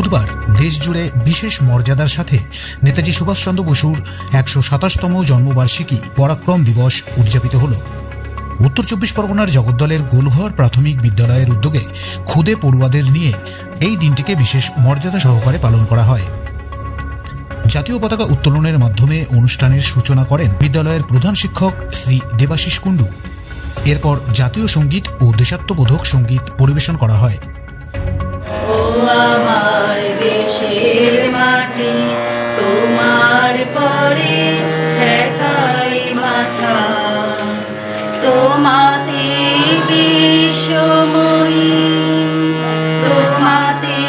বুধবার দেশজুড়ে বিশেষ মর্যাদার সাথে নেতাজি সুভাষচন্দ্র বসুর একশো সাতাশতম জন্মবার্ষিকী পরাক্রম দিবস উদযাপিত হল। উত্তর চব্বিশ পরগনার জগদ্দলের গোলঘর প্রাথমিক বিদ্যালয়ের উদ্যোগে খুদে পড়ুয়াদের নিয়ে এই দিনটিকে বিশেষ মর্যাদা সহকারে পালন করা হয়। জাতীয় পতাকা উত্তোলনের মাধ্যমে অনুষ্ঠানের সূচনা করেন বিদ্যালয়ের প্রধান শিক্ষক শ্রী দেবাশিস কুণ্ডু। এরপর জাতীয় সংগীত ও দেশাত্মবোধক সংগীত পরিবেশন করা হয়। আমার দেশের মাটি তোমার পরে ঠেকাই মাথা। তোমাতে বিশ্বময়ী তোমাতে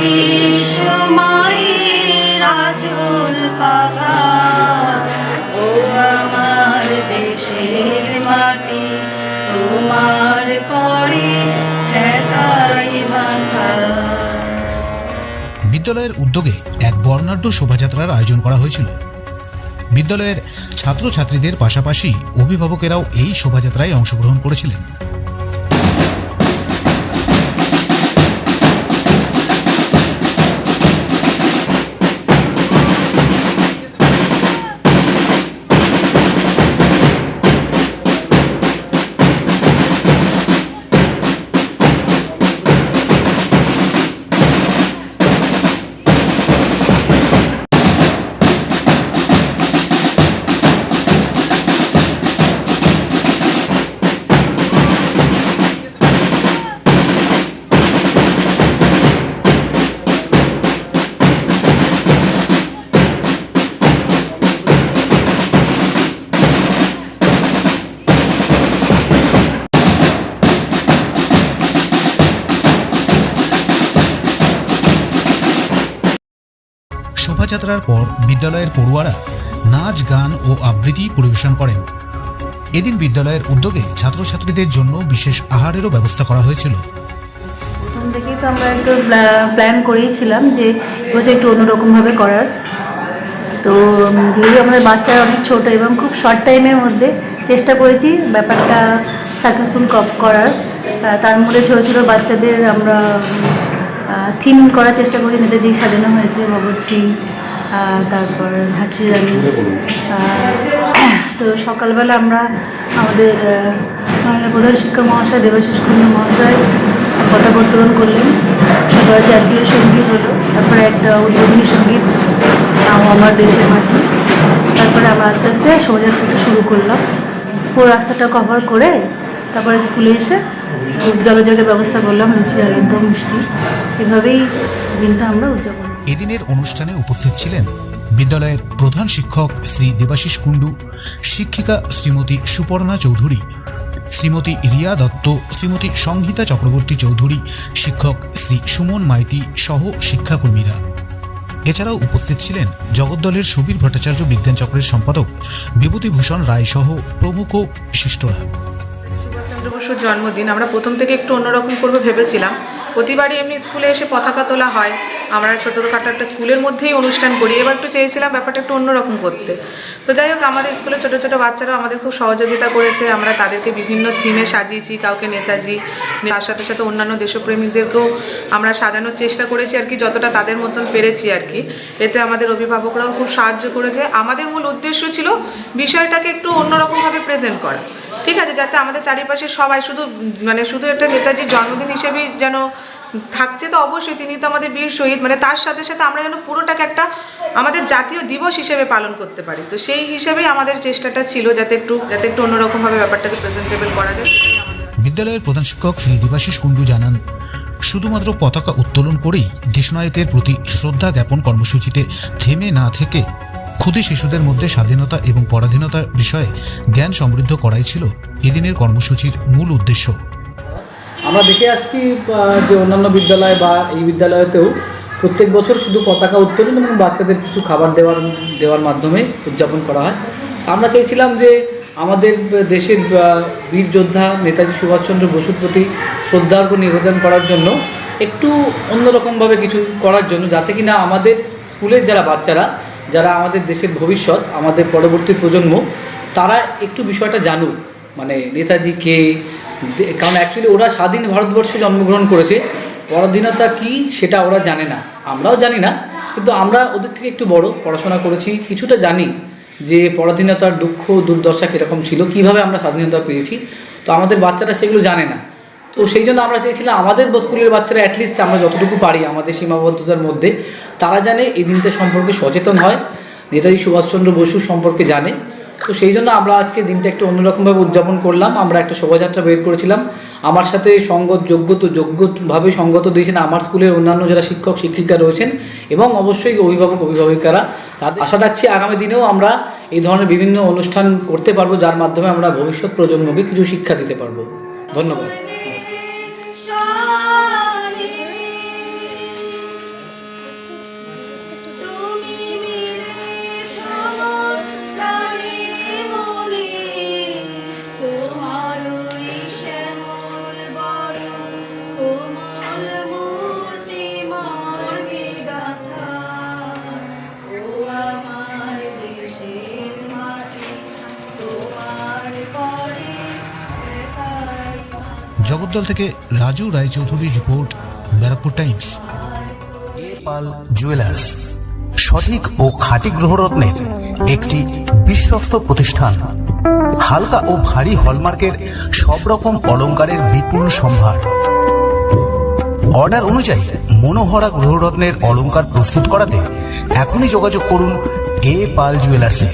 বিশ্বময়ী আচল পাখা। বিদ্যালয়ের উদ্যোগে এক বর্ণাঢ্য শোভাযাত্রার আয়োজন করা হয়েছিল। বিদ্যালয়ের ছাত্রছাত্রীদের পাশাপাশি অভিভাবকেরাও এই শোভাযাত্রায় অংশগ্রহণ করেছিলেন। শোভাযাত্রার পর বিদ্যালয়ের পড়ুয়ারা নাচ, গান ও আবৃত্তি পরিবেশন করেন। এদিন বিদ্যালয়ের উদ্যোগে ছাত্রছাত্রীদের জন্য বিশেষ আহারেরও ব্যবস্থা করা হয়েছিল। প্রথম থেকেই তো আমরা একটু প্ল্যান করেইছিলাম যে এবছর একটু অন্যরকমভাবে করার। তো যেহেতু আমাদের বাচ্চারা অনেক ছোট এবং খুব শর্ট টাইমের মধ্যে চেষ্টা করেছি ব্যাপারটা সাকসেসফুল করার। তার মধ্যে ছোটো ছোটো বাচ্চাদের আমরা থিম করার চেষ্টা করি নেতাজি সাজানো হয়েছে ভগৎ সিং তারপর ঝাঁচি রানী তো সকালবেলা আমরা আমাদের প্রধান শিক্ষক মহাশয় দেবাশিস কুন্ডু মহাশয় কথা উত্তোলন করলেন। তারপর জাতীয় সংগীত হলো তারপরে একটা উদ্বোধনী সংগীত আমার দেশের মাটি। তারপরে আমরা আস্তে আস্তে শোভাযাত্রাটা শুরু করলাম। পুরো রাস্তাটা কভার করে তারপরে স্কুলে এসে জলযোগের ব্যবস্থা করলাম লুচি আর একদম মিষ্টি এভাবেই দিনটা আমরা উদযাপন। এদিনের অনুষ্ঠানে উপস্থিত ছিলেন বিদ্যালয়ের প্রধান শিক্ষক শ্রী দেবাশিস কুণ্ডু, শিক্ষিকা শ্রীমতী সুপর্ণা চৌধুরী, শ্রীমতী রিয়া দত্ত, শ্রীমতী সংহিতা চক্রবর্তী চৌধুরী, শিক্ষক শ্রী সুমন মাইতি সহ শিক্ষাকর্মীরা। এছাড়াও উপস্থিত ছিলেন জগদ্দলের সুবীর ভট্টাচার্য বিজ্ঞান চক্রের সম্পাদক বিভূতিভূষণ রায় সহ প্রমুখ শিষ্টরা সুভাষচন্দ্র বসুর জন্মদিন, আমরা প্রথম থেকে একটু অন্যরকম করব ভেবেছিলাম। প্রতিবারই এমনি স্কুলে এসে পতাকা তোলা হয়। আমরা ছোটোখাটো একটা স্কুলের মধ্যেই অনুষ্ঠান করি। এবার একটু চেয়েছিলাম ব্যাপারটা একটু অন্যরকম করতে। তো যাই হোক, আমাদের স্কুলে ছোটো ছোটো বাচ্চারাও আমাদের খুব সহযোগিতা করেছে। আমরা তাদেরকে বিভিন্ন থিমে সাজিয়েছি, কাউকে নেতাজি তার সাথে সাথে অন্যান্য দেশপ্রেমিকদেরকেও আমরা সাজানোর চেষ্টা করেছি আর কি, যতটা তাদের মতন পেরেছি আর কি। এতে আমাদের অভিভাবকরাও খুব সাহায্য করেছে। আমাদের মূল উদ্দেশ্য ছিল বিষয়টাকে একটু অন্যরকমভাবে প্রেজেন্ট করা। ঠিক আছে, যাতে আমাদের চারিপাশে সবাই শুধু মানে শুধু একটা নেতাজির জন্মদিন হিসেবেই যেন থাকছে, তো অবশ্যই তিনি তো আমাদের বীর শহীদ। মানে তার সাথে সাথে আমরা যেন পুরোটাকে একটা আমাদের জাতীয় দিবস হিসেবে পালন করতে পারি। তো সেই হিসেবেই আমাদের চেষ্টাটা ছিল, যাতে একটু যাতে একটু অন্যরকমভাবে ব্যাপারটাকে প্রেজেন্টেবল করা যায়। বিদ্যালয়ের প্রধান শিক্ষক শ্রী দেবাশিস কুণ্ডু জানান, শুধুমাত্র পতাকা উত্তোলন করেই দেশনায়কের প্রতি শ্রদ্ধা জ্ঞাপন কর্মসূচিতে থেমে না থেকে ক্ষুদে শিশুদের মধ্যে স্বাধীনতা এবং পরাধীনতার বিষয়ে জ্ঞান সমৃদ্ধ করাই ছিল এদিনের কর্মসূচির মূল উদ্দেশ্য। আমরা দেখে আসছি যে অন্যান্য বিদ্যালয় বা এই বিদ্যালয়তেও প্রত্যেক বছর শুধু পতাকা উত্তোলন এবং বাচ্চাদের কিছু খাবার দেওয়ার দেওয়ার মাধ্যমে উদযাপন করা হয়। আমরা চেয়েছিলাম যে আমাদের দেশের বীর যোদ্ধা নেতাজি সুভাষচন্দ্র বসুর প্রতি শ্রদ্ধার্ঘ নিবেদন করার জন্য একটু অন্যরকমভাবে কিছু করার জন্য, যাতে কিনা আমাদের স্কুলের যারা বাচ্চারা যারা আমাদের দেশের ভবিষ্যৎ, আমাদের পরবর্তী প্রজন্ম, তারা একটু বিষয়টা জানুক। মানে নেতাজি কে কারণ অ্যাকচুয়ালি ওরা স্বাধীন ভারতবর্ষে জন্মগ্রহণ করেছে। পরাধীনতা কি সেটা ওরা জানে না। আমরাও জানি না, কিন্তু আমরা ওদের থেকে একটু বড়, পড়াশোনা করেছি, কিছুটা জানি যে পরাধীনতার দুঃখ, দুর্দশা কীরকম ছিল, কীভাবে আমরা স্বাধীনতা পেয়েছি। তো আমাদের বাচ্চারা সেগুলো জানে না। তো সেই জন্য আমরা চেয়েছিলাম আমাদের স্কুলের বাচ্চারা অ্যাটলিস্ট আমরা যতটুকু পারি আমাদের সীমাবদ্ধতার মধ্যে। তারা জানে এই দিনটা সম্পর্কে সচেতন হয়, নেতাজি সুভাষচন্দ্র বসু সম্পর্কে জানে। তো সেই জন্য আমরা আজকে দিনটা একটু অন্যরকমভাবে উদযাপন করলাম। আমরা একটা শোভাযাত্রা বের করেছিলাম। আমার সাথে সঙ্গত যোগ্য তো যোগ্যভাবে সঙ্গত দিয়েছেন আমার স্কুলের অন্যান্য যারা শিক্ষক, শিক্ষিকা রয়েছেন এবং অবশ্যই অভিভাবক, অভিভাবিকারা। তাদের আশা রাখছি আগামী দিনেও আমরা এই ধরনের বিভিন্ন অনুষ্ঠান করতে পারব, যার মাধ্যমে আমরা ভবিষ্যৎ প্রজন্মকে কিছু শিক্ষা দিতে পারব। ধন্যবাদ। জগদ্দল থেকে Raju রায়চৌধুরীর report, Barrackpore Times. A Pal Jewellers, সঠিক ও খাঁটি গ্রহরত্নের একটি বিশ্বস্ত প্রতিষ্ঠান। হালকা ও ভারী হলমার্কের সব রকম অলংকারের বিপুল সম্ভার। অর্ডার অনুযায়ী মনোহরা গ্রহরত্নের অলংকার প্রস্তুত করাতে এখনই যোগাযোগ করুন এ পাল জুয়েলার্সে।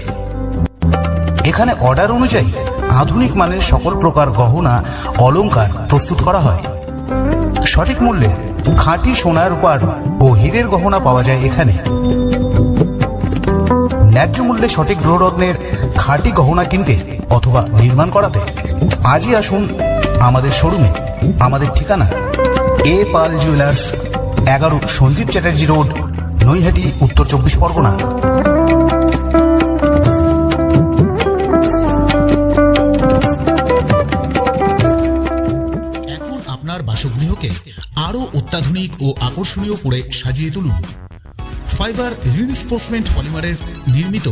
এখানে অর্ডার অনুযায়ী আধুনিক মানের সকল প্রকার গহনা অলংকার প্রস্তুত করা হয়। সঠিক মূল্যে খাঁটি সোনার রূপার ও হীরের গহনা পাওয়া যায় এখানে। ন্যায্য মূল্যে সঠিক গ্রহরত্নের খাঁটি গহনা কিনতে অথবা নির্মাণ করাতে আজই আসুন আমাদের শোরুমে। আমাদের ঠিকানা এ পাল জুয়েলার্স, এগারো সঞ্জীব চ্যাটার্জি রোড, নৈহাটি, উত্তর চব্বিশ পরগনা। আরও অত্যাধুনিক ও আকর্ষণীয় করে সাজিয়ে তুলুন। ফাইবার রিইনফোর্সমেন্ট পলিমারের নির্মিত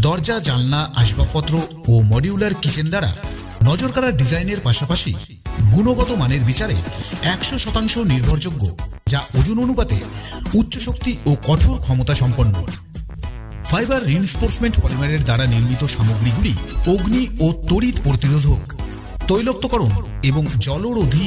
দরজা, জানলা, আসবাবপত্র ও মডিউলার কিচেন দ্বারা নজর কাড়া ডিজাইনের পাশাপাশি গুণগত মানের বিচারে একশো শতাংশ নির্ভরযোগ্য, যা ওজন অনুপাতে উচ্চ শক্তি ও কঠোর ক্ষমতা সম্পন্ন। ফাইবার রিইনফোর্সমেন্ট পলিমারের দ্বারা নির্মিত সামগ্রীগুলি অগ্নি ও তড়িৎ প্রতিরোধক, তৈলক্তকরণ এবং জলরোধী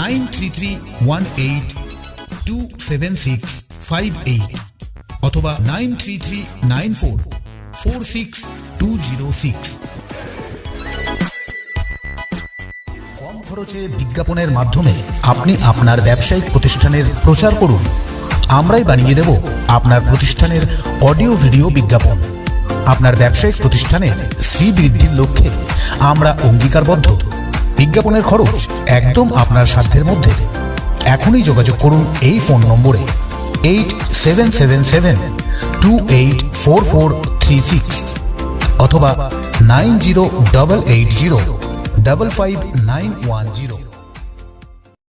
Nine three three one eight two seven six five eight অথবা nine three three nine four four six two zero six কম খরচে বিজ্ঞাপনের মাধ্যমে আপনি আপনার ব্যবসায়িক প্রতিষ্ঠানের প্রচার করুন। আমরাই বানিয়ে দেব আপনার প্রতিষ্ঠানের অডিও ভিডিও বিজ্ঞাপন। আপনার ব্যবসায়িক প্রতিষ্ঠানের শ্রী বৃদ্ধির লক্ষ্যে আমরা অঙ্গীকারবদ্ধ। বিজ্ঞাপনের খরচ একদম আপনার সাধ্যের মধ্যে। এখনই যোগাযোগ করুন এই ফোন নম্বরে eight seven seven seven two eight four four three six অথবা nine zero double eight zero double five nine one zero.